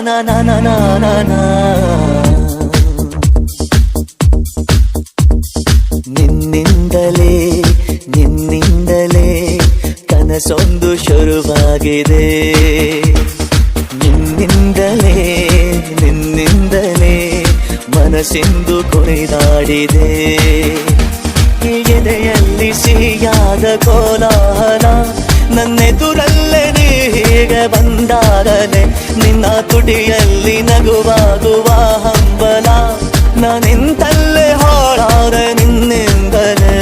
ನಾ na na na na ನಿನ್ನಿಂದಲೇ ನಿನ್ನಿಂದಲೇ ಕನಸೊಂದು ಶುರುವಾಗಿದೆ. ನಿನ್ನಿಂದಲೇ ನಿನ್ನಿಂದಲೇ ಮನಸ್ಸಿಂದು ಕುಣಿದಾಡಿದೆ. ಎದೆಯಲ್ಲಿ ಸಿಹಿಯಾದ ಕೋಲಾಹಲ, ನನ್ನೆದುರಲ್ಲೇ ಹೀಗೆ ಬಂದಾಗಲೇ ತುಟಿಯಲ್ಲಿ ನಗುವಾಗುವ ಹಂಬಲ ನಾನಿಂತಲ್ಲೇ ಹಾಳಾದ ನಿನ್ನಿಂದಲೇ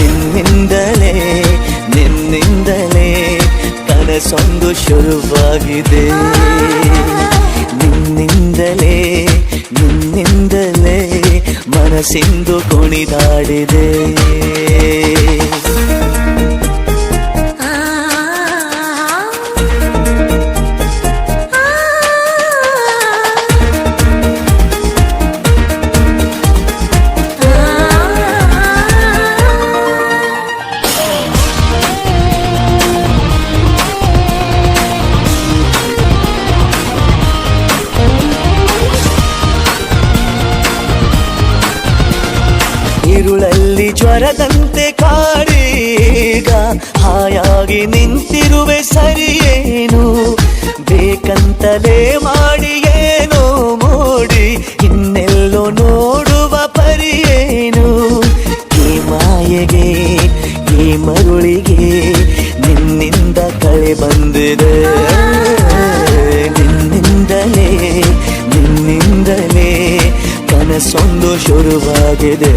ನಿನ್ನಿಂದಲೇ ನಿನ್ನಿಂದಲೇ ಕನಸೊಂದು ಶುರುವಾಗಿದೆ. ನಿನ್ನಿಂದಲೇ ನಿನ್ನಿಂದಲೇ ಮನಸ್ಸಿಂದು ಕುಣಿದಾಡಿದೆ. ಇರುಳಲ್ಲಿ ಜ್ವರದಂತೆ ಕಾಡೀಗ ಹಾಯಾಗಿ ನಿಂತಿರುವೆ ಸರಿಯೇನು? ಬೇಕಂತಲೇ ಮಾಡಿ ಏನೋ ಮೋಡಿ, ಇನ್ನೆಲ್ಲೋ ನೋಡುವ ಪರಿಯೇನು? ಈ ಮಾಯೆಗೆ, ಈ ಮರುಳಿಗೆ ನಿನ್ನಿಂದ ಕಳೆ ಬಂದಿದೆ. ನಿನ್ನಿಂದಲೇ ಕನಸೊಂದು ಶುರುವಾಗಿದೆ